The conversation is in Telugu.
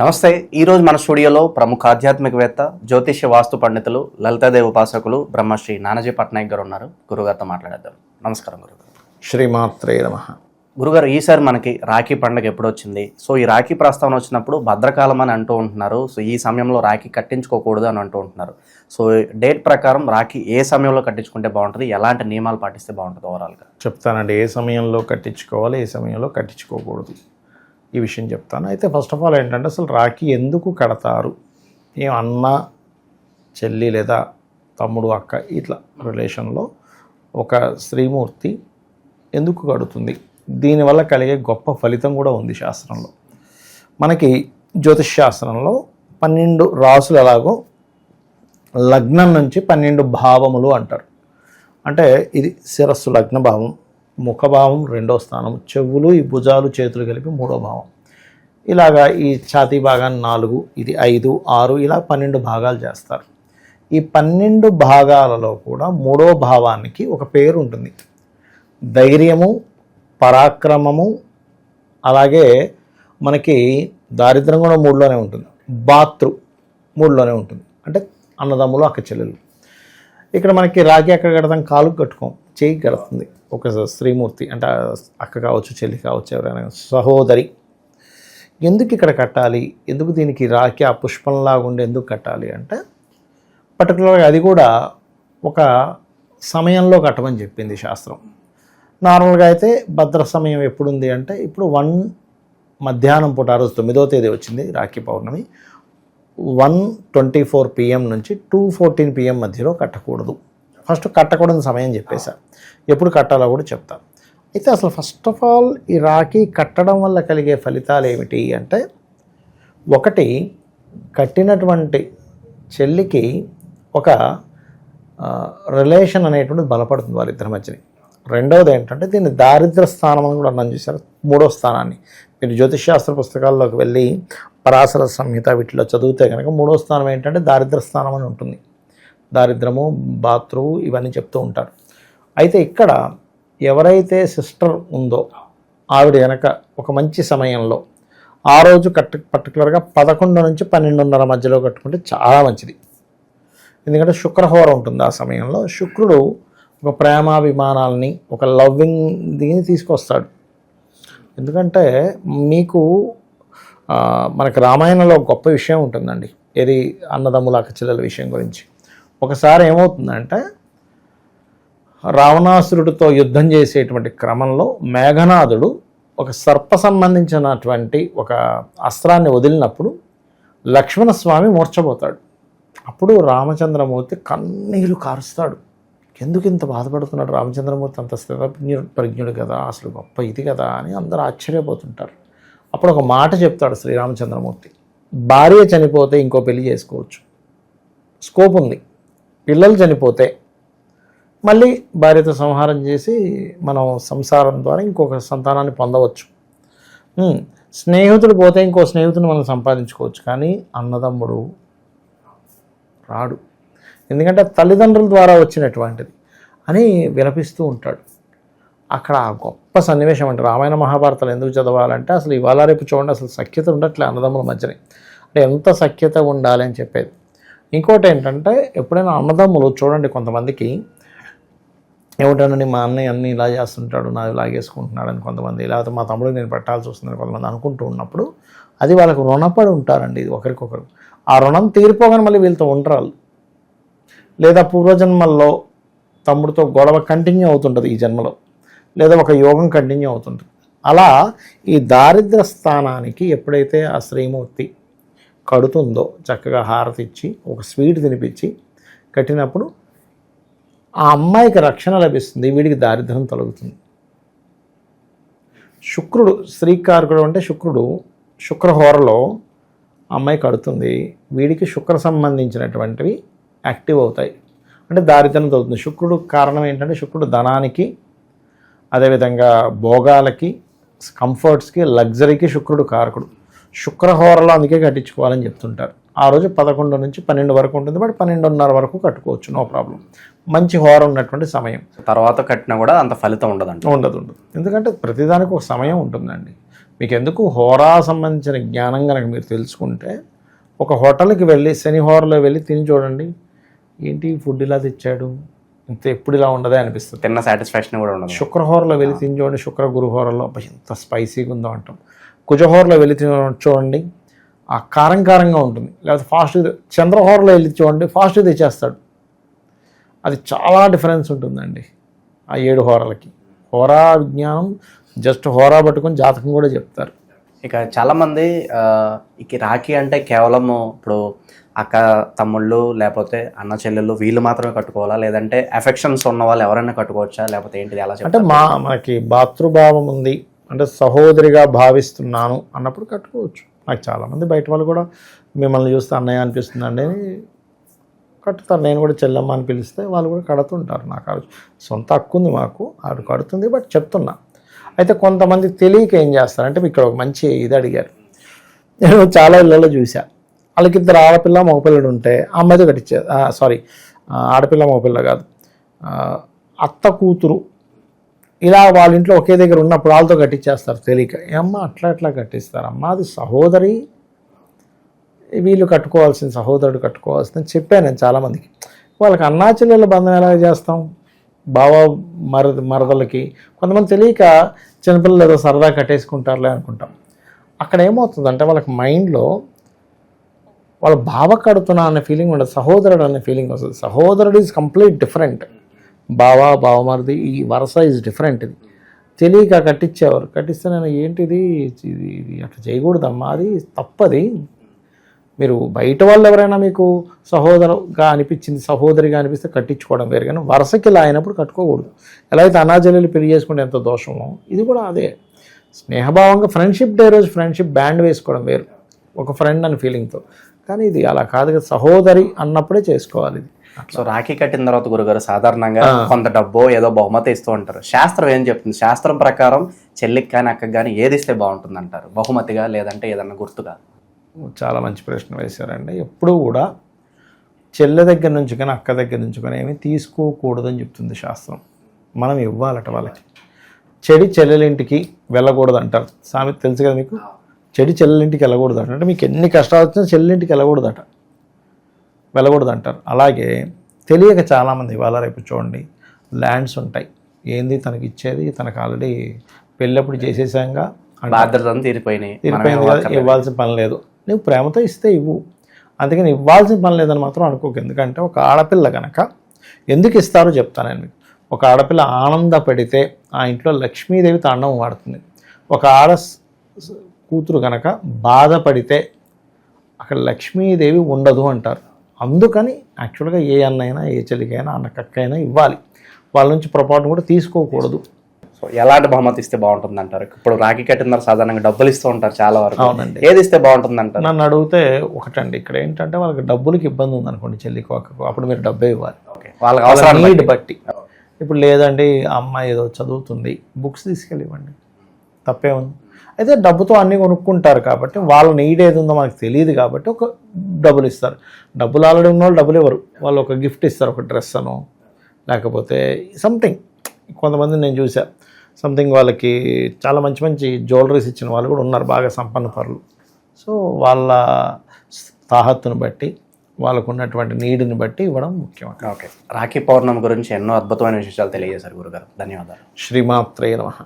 నమస్తే ఈ రోజు మన స్టూడియోలో ప్రముఖ ఆధ్యాత్మికవేత్త జ్యోతిష్య వాస్తు పండితులు లలితాదేవి ఉపాసకులు బ్రహ్మశ్రీ నానాజీ పట్నాయక్ గారు ఉన్నారు. గురుగారితో మాట్లాడేద్దాం. నమస్కారం గురుగారు. శ్రీమాత్రే నమ. గురుగారు ఈసారి మనకి రాఖీ పండుగ ఎప్పుడు వచ్చింది సో ఈ రాఖీ ప్రస్తావన వచ్చినప్పుడు భద్రకాలం అని అంటూ ఉంటున్నారు. సో ఈ సమయంలో రాఖీ కట్టించుకోకూడదు అని అంటూ ఉంటున్నారు. సో డేట్ ప్రకారం రాఖీ ఏ సమయంలో కట్టించుకుంటే బాగుంటుంది? ఎలాంటి నియమాలు పాటిస్తే బాగుంటుంది ఓవరాల్గా చెప్తానండి ఏ సమయంలో కట్టించుకోవాలి ఏ సమయంలో కట్టించుకోకూడదు. ఈ విషయం చెప్తాను. అయితే ఫస్ట్ ఆఫ్ ఆల్ ఏంటంటే అసలు రాఖీ ఎందుకు కడతారు? ఏం అన్న చెల్లి లేదా తమ్ముడు అక్క ఇట్లా రిలేషన్లో ఒక స్త్రీమూర్తి ఎందుకు కడుతుంది? దీనివల్ల కలిగే గొప్ప ఫలితం కూడా ఉంది శాస్త్రంలో. మనకి జ్యోతిష్ శాస్త్రంలో పన్నెండు రాసులు ఎలాగో లగ్నం నుంచి పన్నెండు భావములు అంటారు. అంటే ఇది శిరస్సు లగ్న భావం ముఖభావం రెండో స్థానం చెవులు ఈ భుజాలు చేతులు కలిపి మూడో భావం. ఇలాగా ఈ ఛాతీ భాగాన్ని నాలుగు ఇది ఐదు ఆరు ఇలా పన్నెండు భాగాలు చేస్తారు. ఈ పన్నెండు భాగాలలో కూడా మూడో భావానికి ఒక పేరు ఉంటుంది. ధైర్యము పరాక్రమము అలాగే మనకి దారిద్ర్యం కూడా మూడులోనే ఉంటుంది. బాతృ మూడులోనే ఉంటుంది. అంటే అన్నదమ్ములు అక్క చెల్లెలు ఇక్కడ మనకి రాగి ఎక్కడ కడతాం కాలు కట్టుకోం. చేయి గడుతుంది ఒక స్త్రీమూర్తి అంటే అక్క కావచ్చు చెల్లి కావచ్చు ఎవరైనా సహోదరి ఎందుకు ఇక్కడ కట్టాలి? ఎందుకు దీనికి రాకి ఆ పుష్పంలాగా ఉండి ఎందుకు కట్టాలి అంటే పర్టికులర్గా అది కూడా ఒక సమయంలో కట్టమని చెప్పింది శాస్త్రం. నార్మల్గా అయితే భద్ర సమయం ఎప్పుడు ఉంది అంటే ఇప్పుడు వన్ మధ్యాహ్నం పూట ఆ రోజు తొమ్మిదో తేదీ వచ్చింది Rakhi Pournami. One twenty four PM నుంచి టూ ఫోర్టీన్ పిఎం మధ్యలో కట్టకూడదు. ఫస్ట్ కట్టకూడని సమయం చెప్పేశా. ఎప్పుడు కట్టాలో కూడా చెప్తాను అయితే అసలు ఫస్ట్ ఆఫ్ ఆల్ ఈ రాఖీ కట్టడం వల్ల కలిగే ఫలితాలు ఏమిటి అంటే ఒకటి కట్టినటువంటి చెల్లికి ఒక రిలేషన్ అనేటువంటిది బలపడుతుంది వాళ్ళిద్దరి మధ్యని. రెండవది ఏంటంటే దీన్ని దారిద్ర స్థానం అని కూడా అన్నం చేశారు. మూడో స్థానాన్ని. మీరు జ్యోతిష్శాస్త్ర పుస్తకాల్లోకి వెళ్ళి పరాశర సంహిత వీటిలో చదివితే కనుక మూడో స్థానం ఏంటంటే దారిద్ర స్థానం అని ఉంటుంది. దారిద్రము బాత్రువు ఇవన్నీ చెప్తూ ఉంటారు అయితే ఇక్కడ ఎవరైతే సిస్టర్ ఉందో ఆవిడ వెనక ఒక మంచి సమయంలో ఆ రోజు కట్ పర్టికులర్గా పదకొండు నుంచి పన్నెండున్నర మధ్యలో కట్టుకుంటే చాలా మంచిది. ఎందుకంటే శుక్రహోర ఉంటుంది ఆ సమయంలో. శుక్రుడు ఒక ప్రేమాభిమానాలని ఒక లవ్వింగ్ దీన్ని తీసుకొస్తాడు. ఎందుకంటే మీకు మనకు రామాయణంలో గొప్ప విషయం ఉంటుందండి. ఏది అన్నదమ్ముల అక్కచెల్లెల విషయం గురించి. ఒకసారి ఏమవుతుందంటే రావణాసురుడితో యుద్ధం చేసేటువంటి క్రమంలో మేఘనాథుడు ఒక సర్ప సంబంధించినటువంటి ఒక అస్త్రాన్ని వదిలినప్పుడు లక్ష్మణస్వామి మూర్చబోతాడు అప్పుడు రామచంద్రమూర్తి కన్నీరు కారుస్తాడు. ఎందుకు ఇంత బాధపడుతున్నాడు రామచంద్రమూర్తి? అంత స్థితజ్ఞ ప్రజ్ఞుడు కదా అసలు గొప్ప ఇది కదా అని అందరూ ఆశ్చర్యపోతుంటారు. అప్పుడు ఒక మాట చెప్తాడు శ్రీరామచంద్రమూర్తి. భార్య చనిపోతే ఇంకో పెళ్ళి చేసుకోవచ్చు. స్కోప్ ఉంది. పిల్లలు చనిపోతే మళ్ళీ భార్యతో సంహారం చేసి మనం సంసారం ద్వారా ఇంకొక సంతానాన్ని పొందవచ్చు. స్నేహితుడు పోతే ఇంకో స్నేహితుని మనం సంపాదించుకోవచ్చు కానీ అన్నదమ్ముడు రాడు. ఎందుకంటే తల్లిదండ్రుల ద్వారా వచ్చినటువంటిది అని విలపిస్తూ ఉంటాడు. అక్కడ గొప్ప సన్నివేశం అంటే రామాయణ మహాభారతాలు ఎందుకు చదవాలంటే అసలు ఇవాళ రేపు చూడండి అసలు సఖ్యత ఉండట్లే అన్నదమ్ముల మధ్యనే. అంటే ఎంత సఖ్యత ఉండాలి అని చెప్పేది. ఇంకోటి ఏంటంటే ఎప్పుడైనా అన్నదమ్ములు చూడండి కొంతమందికి ఏమిటనండి మా అన్నయ్య అన్ని ఇలా చేస్తుంటాడు నాది లాగేసుకుంటున్నాడు అని కొంతమంది లేకపోతే మా తమ్ముడు నేను పెట్టాల్సి వస్తుందని కొంతమంది అనుకుంటూ ఉన్నప్పుడు అది వాళ్ళకు రుణపడి ఉంటారండి ఇది ఒకరికొకరు. ఆ రుణం తీరిపోగానే మళ్ళీ వీళ్ళతో ఉండరాలు లేదా పూర్వజన్మల్లో తమ్ముడితో గొడవ కంటిన్యూ అవుతుంటుంది ఈ జన్మలో. లేదా ఒక యోగం కంటిన్యూ అవుతుంటుంది. అలా ఈ దారిద్ర స్థానానికి ఎప్పుడైతే ఆ శ్రీమూర్తి కడుతుందో చక్కగా హారతి ఇచ్చి ఒక స్వీట్ తినిపించి కట్టినప్పుడు ఆ అమ్మాయికి రక్షణ లభిస్తుంది వీడికి దారిద్ర్యం తొలగుతుంది. శుక్రుడు శ్రీకారకుడు అంటే శుక్రుడు శుక్రహోరలో అమ్మాయి కడుతుంది వీడికి శుక్ర సంబంధించినటువంటివి యాక్టివ్ అవుతాయి. అంటే దారిద్ర్యం తగ్గుతుంది శుక్రుడు కారణం ఏంటంటే శుక్రుడు ధనానికి అదేవిధంగా భోగాలకి కంఫర్ట్స్కి లగ్జరీకి శుక్రుడు కారకుడు. శుక్రహోరలో అందుకే కట్టించుకోవాలని చెప్తుంటారు. ఆ రోజు పదకొండు నుంచి పన్నెండు వరకు ఉంటుంది. బట్ పన్నెండున్నర వరకు కట్టుకోవచ్చు. No problem. మంచి హోర ఉన్నటువంటి సమయం. తర్వాత కట్టినా కూడా అంత ఫలితం ఉండదంట. ఉండదు ఉండదు. ఎందుకంటే ప్రతిదానికి ఒక సమయం ఉంటుందండి. మీకు ఎందుకు హోరా సంబంధించిన జ్ఞానం కనుక మీరు తెలుసుకుంటే ఒక హోటల్కి వెళ్ళి శని హోరలో వెళ్ళి తిని చూడండి. ఏంటి ఫుడ్ ఇలా తెచ్చాడు? ఇంత ఎప్పుడు ఇలా ఉండదే అనిపిస్తుంది. తిన్న సాటిస్ఫాక్షన్ కూడా ఉండదు. శుక్రహోరలో వెళ్ళి తిని చూడండి. శుక్ర గురుహోరలో ఎంత స్పైసీగా ఉందో అంటాం. కుజహోరలో వెళ్ళి చూడండి. ఆ కారం కారంగా ఉంటుంది. లేకపోతే ఫాస్ట్ చంద్రహోరలో వెళ్ళి చూడండి ఫాస్ట్ తెచ్చేస్తాడు. అది చాలా డిఫరెన్స్ ఉంటుందండి ఆ ఏడు హోరలకి. హోరా విజ్ఞానం జస్ట్ హోరా పట్టుకొని జాతకం కూడా చెప్తారు. ఇక చాలా మంది ఆ, ఇక రాఖీ అంటే కేవలం ఇప్పుడు అక్క తమ్ముళ్ళు లేకపోతే అన్న చెల్లెళ్ళు వీళ్ళు మాత్రమే కట్టుకోవాలా? లేదంటే ఎఫెక్షన్స్ ఉన్న వాళ్ళు ఎవరైనా కట్టుకోవచ్చా? లేకపోతే ఏంటిది? ఎలా అంటే మా మనకి భాతృభావం ఉంది. అంటే సహోదరిగా భావిస్తున్నాను అన్నప్పుడు కట్టుకోవచ్చు. నాకు చాలామంది బయట వాళ్ళు కూడా మిమ్మల్ని చూస్తే అన్నయ్య అనిపిస్తుంది అండి అని కట్టుతారు నేను కూడా చెల్లమ్మ అని పిలిస్తే వాళ్ళు కూడా కడుతుంటారు నాకు సొంత హక్కు ఉంది మాకు ఆవిడ కడుతుంది బట్ చెప్తున్నా. అయితే కొంతమంది తెలియక ఏం చేస్తారంటే ఇక్కడ ఒక మంచి ఇది అడిగారు. నేను చాలా ఇళ్ళలో చూసా వాళ్ళకి ఇద్దరు ఆడపిల్ల మగపిల్లడు ఉంటే అమ్మాయితో కట్టించే సారీ ఆడపిల్ల మగపిల్ల కాదు. అత్త కూతురు ఇలా వాళ్ళ ఇంట్లో ఒకే దగ్గర ఉన్నప్పుడు వాళ్ళతో కట్టించేస్తారు తెలియక. ఏమ్మా అట్లా అట్లా కట్టిస్తారమ్మా అది సహోదరి. వీళ్ళు కట్టుకోవాల్సిన సహోదరుడు కట్టుకోవాల్సింది చెప్పాను నేను చాలామందికి. వాళ్ళకి అన్నా చెల్లెల బంధం ఎలా చేస్తాం? బావ మరద మరదలకి. కొంతమంది తెలియక చిన్నపిల్లలు ఏదో సరదా కట్టేసుకుంటారులే అనుకుంటాం. అక్కడ ఏమవుతుందంటే వాళ్ళకి మైండ్లో వాళ్ళ బావ కడుతున్నా అనే ఫీలింగ్ ఉండదు సహోదరుడు అనే ఫీలింగ్ వస్తుంది. సహోదరుడు ఈజ్ కంప్లీట్ డిఫరెంట్. బావ బావమరిది ఈ వరస ఈజ్ డిఫరెంట్ ఇది. తెలియక కట్టించేవారు. కట్టిస్తే నేను ఏంటిది? ఇది ఇది అట్లా చేయకూడదమ్మా అది తప్పది. మీరు బయట వాళ్ళు ఎవరైనా మీకు సహోదరుగా అనిపించింది సహోదరిగా అనిపిస్తే కట్టించుకోవడం వేరు. కానీ వరుసకి ఇలా అయినప్పుడు కట్టుకోకూడదు. ఎలా అయితే అనాజల్లు పెళ్ళి చేసుకుంటే ఎంత దోషమో ఇది కూడా అదే. స్నేహభావంగా ఫ్రెండ్షిప్ డే రోజు ఫ్రెండ్షిప్ బ్యాండ్ వేసుకోవడం వేరు. ఒక ఫ్రెండ్ అని ఫీలింగ్తో కానీ ఇది అలా కాదు కదా సహోదరి అన్నప్పుడే చేసుకోవాలి ఇది. సో రాఖీ కట్టిన తర్వాత గురుగారు సాధారణంగా కొంత డబ్బో ఏదో బహుమతి ఇస్తూ ఉంటారు. శాస్త్రం ఏం చెప్తుంది? శాస్త్రం ప్రకారం చెల్లికి కానీ అక్కకి కానీ ఏది ఇస్తే బాగుంటుంది అంటారు బహుమతిగా లేదంటే ఏదన్నా గుర్తుగా? చాలా మంచి ప్రశ్న వేశారండి. ఎప్పుడూ కూడా చెల్లె దగ్గర నుంచి కానీ అక్క దగ్గర నుంచి కానీ ఏమీ తీసుకోకూడదని చెప్తుంది శాస్త్రం. మనం ఇవ్వాలట వాళ్ళకి. చెడి చెల్లెలింటికి వెళ్ళకూడదు అంటారు సామెత తెలుసు కదా మీకు? చెడి చెల్లెలింటికి వెళ్ళకూడదు అంటే మీకు ఎన్ని కష్టాలు వచ్చినా చెల్లెలింటికి వెళ్ళకూడదట. వెళ్ళకూడదు అంటారు అలాగే తెలియక చాలామంది ఇవాళ రేపు చూడండి ల్యాండ్స్ ఉంటాయి. ఏంది తనకి ఇచ్చేది? తనకు ఆల్రెడీ పెళ్ళప్పుడు చేసేసాంగా. బాధ్యతలు తీరిపోయినాయి. తీరిపోయింది. ఇవ్వాల్సిన పని లేదు. నువ్వు ప్రేమతో ఇస్తే ఇవ్వు. అందుకని ఇవ్వాల్సిన పని లేదని మాత్రం అనుకోకు. ఎందుకంటే ఒక ఆడపిల్ల కనుక ఎందుకు ఇస్తారో చెప్తాను నేను ఒక ఆడపిల్ల ఆనందపడితే ఆ ఇంట్లో లక్ష్మీదేవి తాండవం వాడుతుంది. ఒక ఆడ కూతురు కనుక బాధపడితే అక్కడ లక్ష్మీదేవి ఉండదు అంటారు. అందుకని యాక్చువల్గా ఏ అన్నైనా ఏ చెల్లికైనా అన్నకక్కైనా ఇవ్వాలి. వాళ్ళ నుంచి పొరపాటు కూడా తీసుకోకూడదు. సో ఎలాంటి బహుమతి ఇస్తే బాగుంటుంది అంటారు ఇప్పుడు రాఖీ కట్టిన తర్వాత సాధారణంగా డబ్బులు ఇస్తూ ఉంటారు చాలా వరకు. అవునండి. ఏది ఇస్తే బాగుంటుంది అంటారు నన్ను అడిగితే ఒకటండి. ఇక్కడ ఏంటంటే వాళ్ళకి డబ్బులకి ఇబ్బంది ఉందనుకోండి చెల్లికి అక్కకు. అప్పుడు మీరు డబ్బే ఇవ్వాలి. వాళ్ళకి వాళ్ళ అవసరాన్ని నీడ్ బట్టి. ఇప్పుడు లేదండి అమ్మాయి ఏదో చదువుతుంది. బుక్స్ తీసుకెళ్ళి ఇవ్వండి తప్పే ఉంది. అయితే డబ్బుతో అన్నీ కొనుక్కుంటారు కాబట్టి వాళ్ళ నీడ్ ఏది ఉందో మనకు తెలియదు కాబట్టి ఒక డబ్బులు ఇస్తారు. డబ్బులు ఆల్రెడీ ఉన్న వాళ్ళు డబ్బులు ఇవ్వరు. వాళ్ళు ఒక గిఫ్ట్ ఇస్తారు ఒక డ్రెస్ అను లేకపోతే సంథింగ్ కొంతమంది నేను చూసా సంథింగ్ వాళ్ళకి చాలా మంచి మంచి జ్యువెలరీస్ ఇచ్చిన వాళ్ళు కూడా ఉన్నారు బాగా సంపన్న పరులు. సో వాళ్ళ తాహత్తును బట్టి వాళ్ళకు ఉన్నటువంటి నీడ్ని బట్టి ఇవ్వడం ముఖ్యం ఓకే. రాఖీ పౌర్ణమి గురించి ఎన్నో అద్భుతమైన విషయాలు తెలియజేశారు గురుగారు. ధన్యవాదాలు. శ్రీమాత్రే నమః.